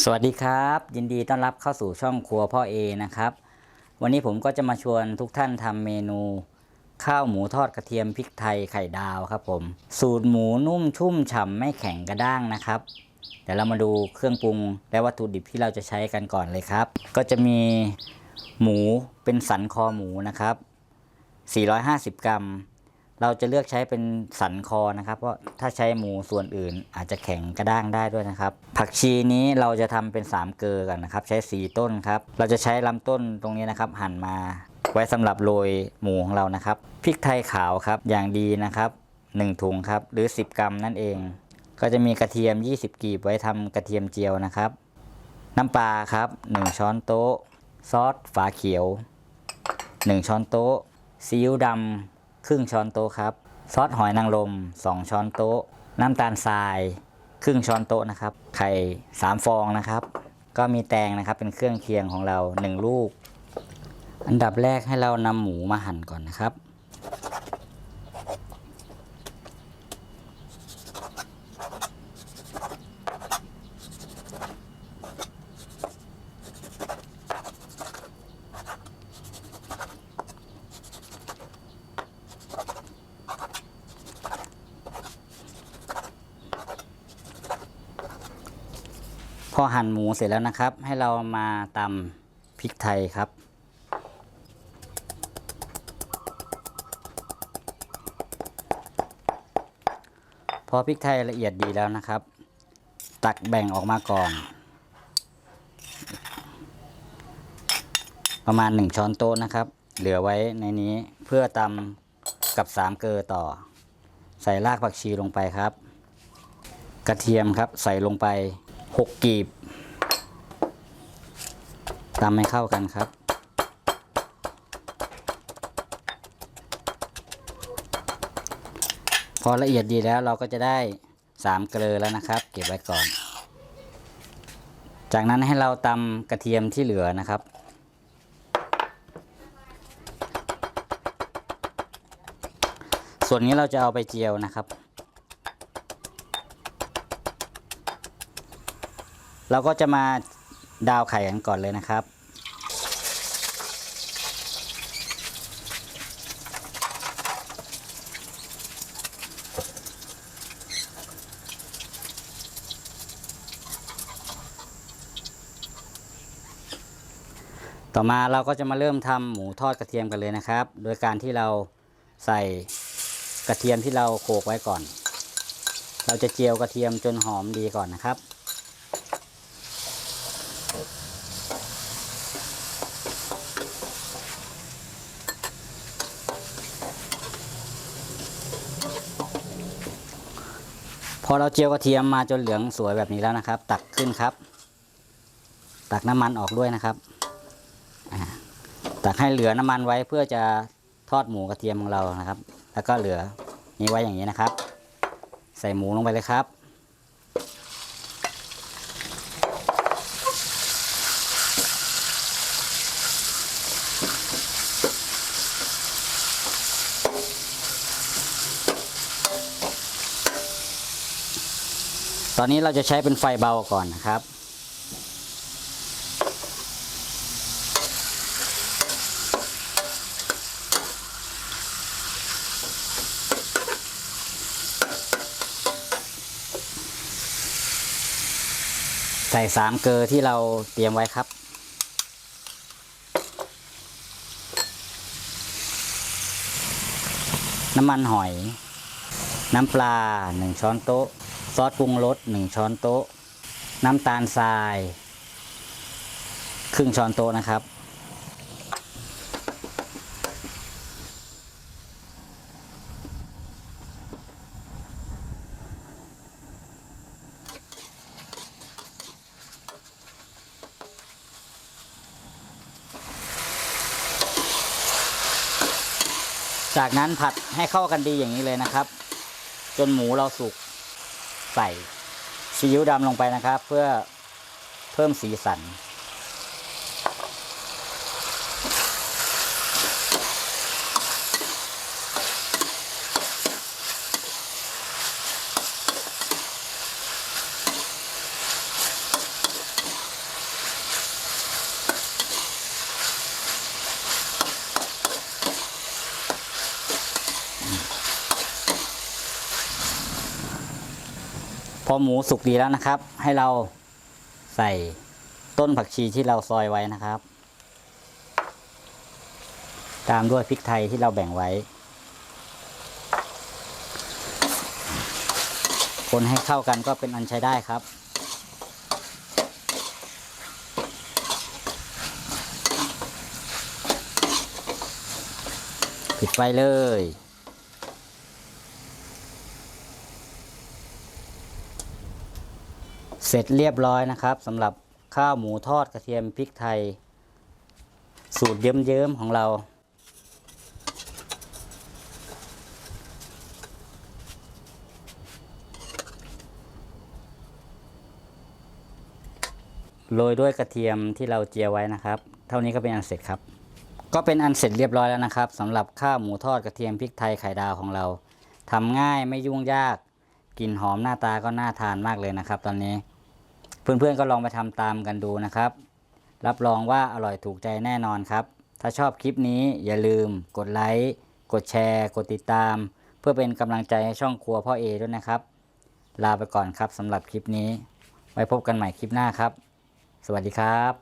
สวัสดีครับ ยินดีต้อนรับเข้าสู่ช่องครัวพ่อเอนะครับ วันนี้ผมก็จะมาชวนทุกท่านทำเมนู ข้าวหมูทอดกระเทียมพริกไทยไข่ดาวครับผม สูตรหมูนุ่มชุ่มฉ่ำไม่แข็งกระด้างนะครับ เดี๋ยวเรามาดูเครื่องปรุงและวัตถุดิบที่เราจะใช้กันก่อนเลยครับ ก็จะมีหมูเป็นสันคอหมูนะครับ 450 กรัม เราจะเลือกใช้เป็นสันคอนะครับ เพราะถ้าใช้หมูส่วนอื่นอาจจะแข็งกระด้างได้ด้วยนะครับ ผักชีนี้เราจะทำเป็น 3 เกลือกันนะครับ ใช้ 4 ต้นครับ เราจะใช้ลำต้นตรงนี้นะครับ หั่นมาไว้สำหรับโรยหมูของเรานะครับพริกไทยขาวครับอย่างดีนะครับ 1 ถุงครับหรือ 10 กรัมนั่นเอง ก็จะมีกระเทียม 20 กีบไว้ทำกระเทียมเจียวนะครับ น้ำปลาครับ 1 ช้อนโต๊ะ ซอสฝาเขียว 1 ช้อนโต๊ะซีอิ๊วดำ ครึ่งช้อนโต๊ะครับ ซอสหอยนางรม2 ช้อนโต๊ะ น้ำตาลทราย ครึ่งช้อนโต๊ะนะครับ ไข่ 3 ฟองนะครับ ก็มีแตงนะครับเป็นเครื่องเคียงของเรา 1 ลูก อันดับแรกให้เรานำหมูมาหั่นก่อนนะครับ พอหั่นหมูเสร็จแล้วนะครับ ให้เรามาตำพริกไทยครับ พอพริกไทยละเอียดดีแล้วนะครับ ตักแบ่งออกมาก่อน ประมาณ 1 ช้อนโต๊ะนะครับ เหลือไว้ในนี้เพื่อตำกับ 3 เกลือต่อ ใส่รากผักชีลงไปครับ กระเทียมครับใส่ลงไป 6กีบตำให้เข้ากันครับ พอละเอียดดีแล้วเราก็จะได้3เกลือแล้วนะครับ เก็บไว้ก่อน จากนั้นให้เราตำกระเทียมที่เหลือนะครับส่วนนี้เราจะเอาไปเจียวนะครับ เราก็จะมาดาวไข่กันก่อนเลยนะครับ ต่อมาเราก็จะมาเริ่มทำหมูทอดกระเทียมกันเลยนะครับ โดยการที่เราใส่กระเทียมที่เราโขลกไว้ก่อน เราจะเจียวกระเทียมจนหอมดีก่อนนะครับ อเราเจียวกระเทียมมาจนเหลืองสวยแบบนี้แล้วนะครับ ตักขึ้นครับ ตักน้ำมันออกด้วยนะครับ ตักให้เหลือน้ำมันไว้เพื่อจะทอดหมูกระเทียมของเรานะครับ แล้วก็เหลือนี้ไว้อย่างนี้นะครับ ใส่หมูลงไปเลยครับ ตอนนี้เราจะใช้เป็นไฟเบาก่อนนะครับ ใส่สามเกลือที่เราเตรียมไว้ครับน้ำมันหอย น้ำปลา 1 ช้อนโต๊ะ ซอสปรุงรส1ช้อนโต๊ะ น้ำตาลทราย ครึ่งช้อนโต๊ะนะครับ จากนั้นผัดให้เข้ากันดีอย่างนี้เลยนะครับ จนหมูเราสุก ใส่ซีอิ๊วดำลงไปนะครับ เพื่อเพิ่มสีสัน พอหมูสุกดีแล้วนะครับ ให้เราใส่ต้นผักชีที่เราซอยไว้นะครับ ตามด้วยพริกไทยที่เราแบ่งไว้ คนให้เข้ากันก็เป็นอันใช้ได้ครับปิดไฟเลย เสร็จเรียบร้อยนะครับสำหรับข้าวหมูทอดกระเทียมพริกไทย สูตรเยิ้มๆของเรา โรยด้วยกระเทียมที่เราเจียวไว้นะครับ เท่านี้ก็เป็นอันเสร็จครับ ก็เป็นอันเสร็จเรียบร้อยแล้วนะครับสำหรับข้าวหมูทอดกระเทียมพริกไทยไข่ดาวของเราทำง่ายไม่ยุ่งยากกลิ่นหอมหน้าตาก็น่าทานมากเลยนะครับ ตอนนี้ เพื่อนๆก็ลองไปทำตามกันดูนะครับ รับรองว่าอร่อยถูกใจแน่นอนครับ ถ้าชอบคลิปนี้อย่าลืม กดไลค์กดแชร์ กดติดตาม เพื่อเป็นกำลังใจให้ช่องครัวพ่อเอด้วยนะครับ ลาไปก่อนครับสำหรับคลิปนี้ ไว้พบกันใหม่คลิปหน้าครับ สวัสดีครับ